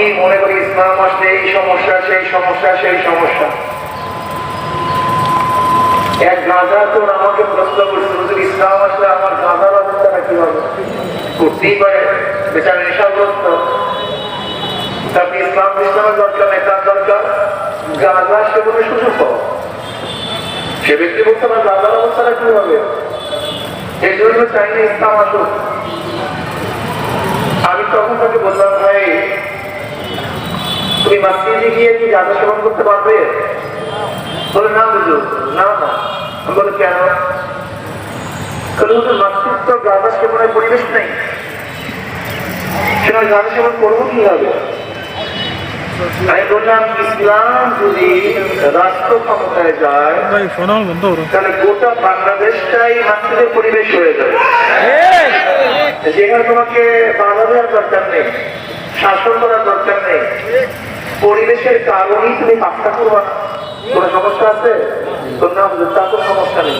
অনেকেই মনে করি ইসলাম আসলে এই সমস্যা, সেই সমস্যা সেই সমস্যা। এক তোর আমাকে প্রশ্ন করছে, হুজুর, ইসলাম আসলে আমার অবস্থাটা কি হবে? করতেই পারে, বেচারা নেশাগ্রস্ত ইসলাম ইসলামের দরকার সুযোগ সে ব্যক্তি বলতে আমার গাঁজার অবস্থাটা কি হবে এই জন্য চাই না ইসলাম আসুক আমি তখন তাকে বললাম ভাই তুমি মাসজিদে গিয়ে কি গাঁজা সেবন করতে পারবে? বলে না বুঝো না না। আমি বলে কেন? গাঁজা সেবনের পরিবেশ নেই। সেখানে গাঁজা সেবন করব কীভাবে? আমি বললাম ইসলাম যদি রাষ্ট্র ক্ষমতায় যায় তাহলে গোটা বাংলাদেশটাই মাসজিদের পরিবেশ হয়ে যাবে। যেখানে তোমাকে বাধা দেওয়ার দরকার নেই শাসন করার দরকার নেই পরিবেশের কারণেই তুমি কাজটা করবা কোনো সমস্যা আছে? তোর নাম তা তো সমস্যা নেই।